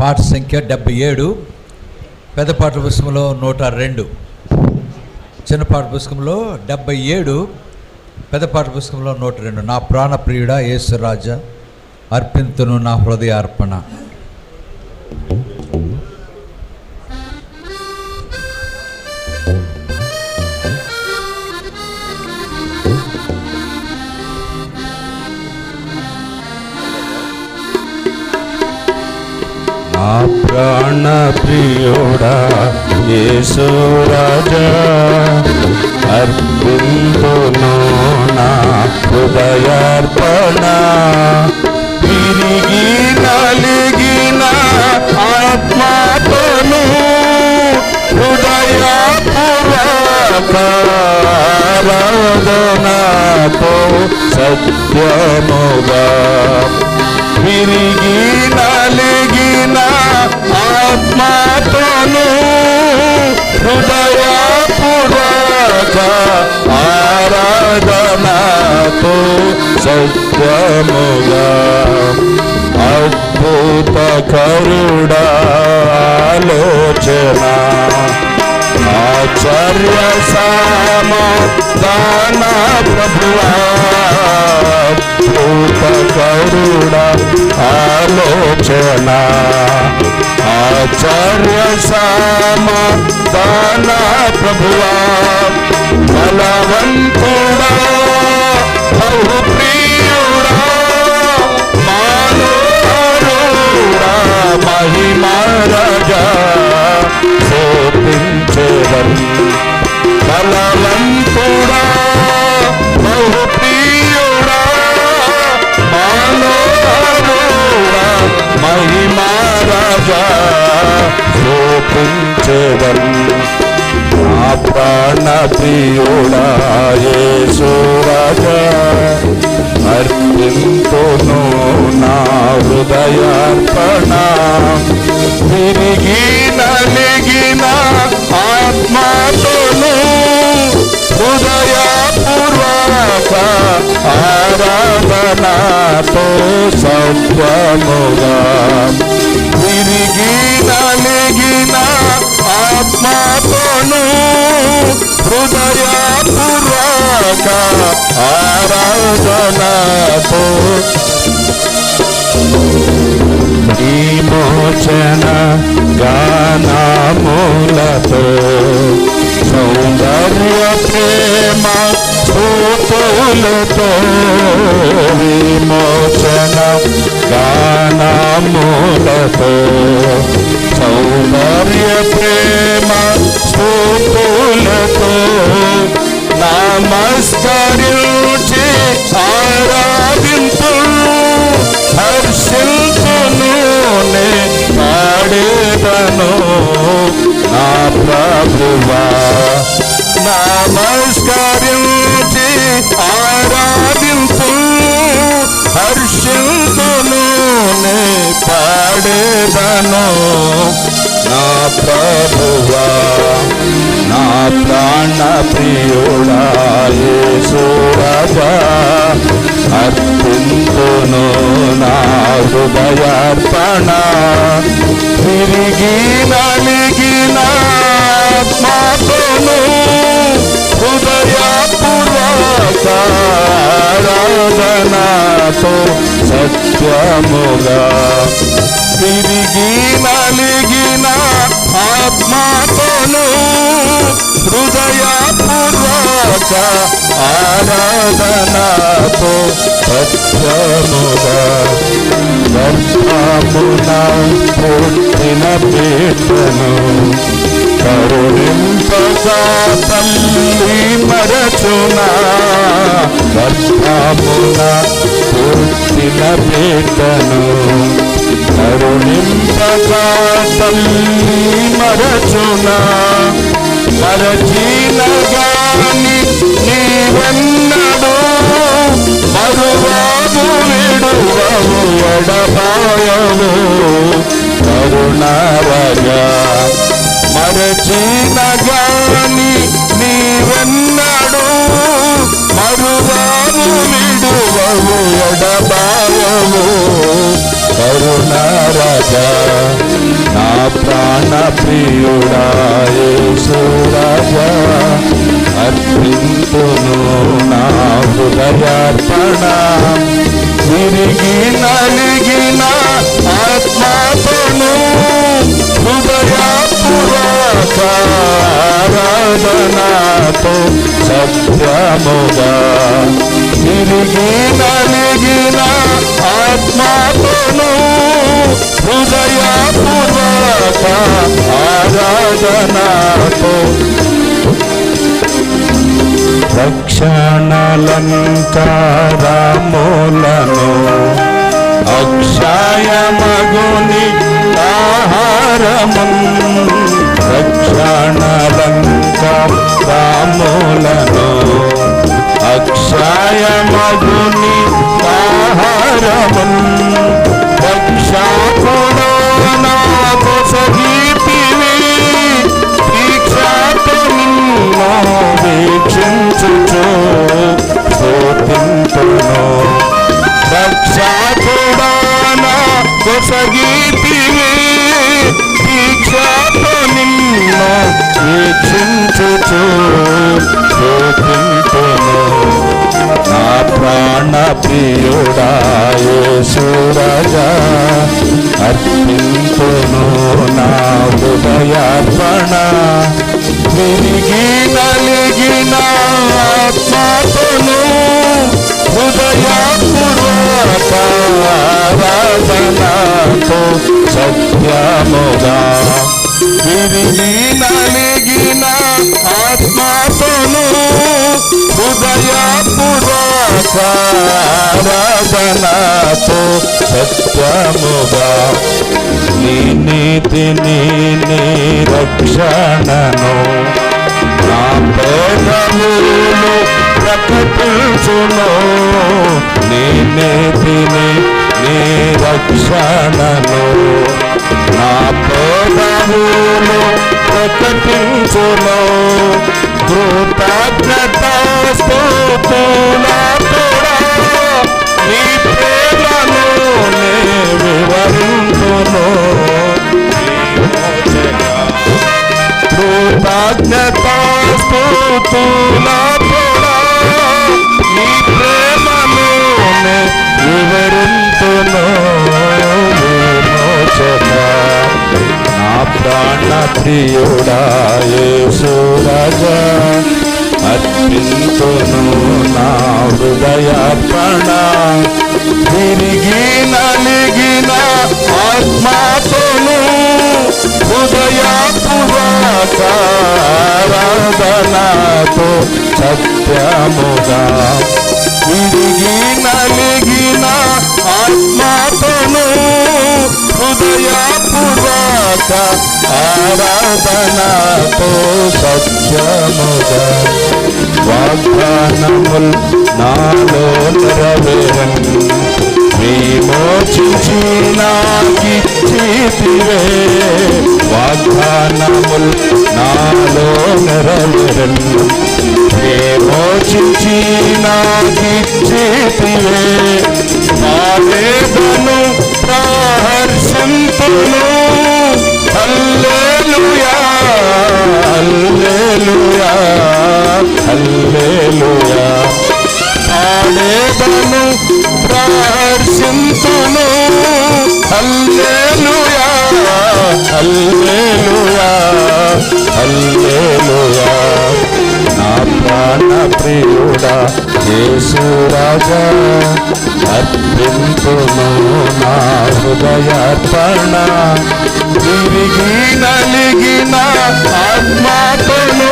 పాట సంఖ్య డెబ్బై ఏడు. పెద్ద పాట పుస్తకంలో నూట రెండు. చిన్న పాట పుస్తకంలో డెబ్బై ఏడు. పెద్ద పాట పుస్తకంలో నూట రెండు. నా ప్రాణ ప్రియుడ యేసురాజా అర్పింతును నా హృదయ అర్పణ ప్రాణ ప్రియోడా యేసు రాజా అర్పింతును హృదయపూర్వకారాధనతో సత్యముగా. విరిగి నలిగిన ఆత్మతోను హృదయపూర్వక ఆరాధనతో సత్యముగా. అద్భుత కరుడాలోచన ఆచార్య సామ ప్రభువా కరుణ ఆలోచన ఆచార్య సామ దాన ప్రభువా బలవంతుడా బహు ప్రియుడా మానోరుడా నా హృదయార్పణ. తిరిగి నలిగిన ఆత్మతోను హృదయపూర్వక ఆరాధనతో సత్యముగా తిరిగి నలిగిన ఆత్మతోను హృదయపూర్వక ఆరాధనతో విమోచన గానములతో సౌందర్య ప్రేమ స్తోతులతో విమోచన గానములతో సౌందర్య ప్రేమ స్తోతులతో నమస్కారం పాడేదను నా ప్రభువా నమస్కరించి ఆరాధింపు. హర్షించును పాడేదను. నా ప్రభువా నా ప్రాణ ప్రియుడా యేసు హృదయార్పణ తిరిగి నలిగిన ఆత్మతోను హృదయపూర్వక సత్యముగా. తిరిగి నలిగినా ఆత్మతోను హృదయపూర్వక ఆరాధనతో సత్యముగా గర్భమున పుట్టిన పీఠను కరుణింపగా తల్లి మరచునా గర్భమున పుట్టిన పీఠను కరుణింపగా తల్లి మరచునా మరచిన గాని నీవెన్నడు మరువాదు విడువవు ఎడబాయవు కరుణారగా మరచిన గాని అర్పింతును నా హృదయార్పణ విరిగి నలిగిన ఆత్మతోను హృదయపురాధనాతో సత్యముగా తిరిగి నలిగిన ఆత్మతోను హృదయపూర్వక ఆరాధనాతో రక్షణలంకారములను అక్షయమగుని ఆహారము రక్షణలంకారములను అక్షయమగుని ఆహారము అర్పింతును నా హృదయార్పణ విరిగి నలిగిన ఆత్మను హృదయపూర్వక సత్యముగా ఆరాధనతో సత్యముగా నీ నీతి నీ రక్షణను. నా పేదములు ప్రకటించును. నీ నీతిని నీ రక్షణను. నా పేదములు ప్రకటించును. కృతజ్ఞత ప్రాణ ప్రియుడా యేసు రాజా. అర్పింతును నా హృదయార్పణ. తిరిగి నలిగిన ఆత్మతోను హృదయపూర్వక ఆరాధనతో సత్యముగా. తిరిగి నలిగిన ఆరాధనతో సత్యముగా వాగ్దానముల్ నాలో నెరవేరన్. విమోచించి నాకిచ్చితివే వాగ్దానముల్ నాలో నెరవేరన్. విమోచించి నాకిచ్చితివే నా వేదను ప్రహర్షింతును రాజా అర్పింతును నా హృదయార్పణ తిరిగి నలిగిన ఆత్మతోను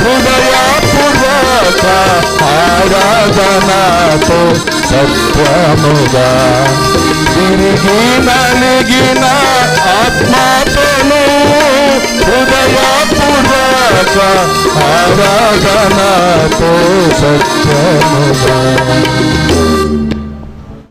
హృదయపూర్వక ఆరాధనతో సత్యముగా తిరిగి నలిగిన ఆత్మతోను హృదయపూర్వక ఆరాధనతో సత్యముగా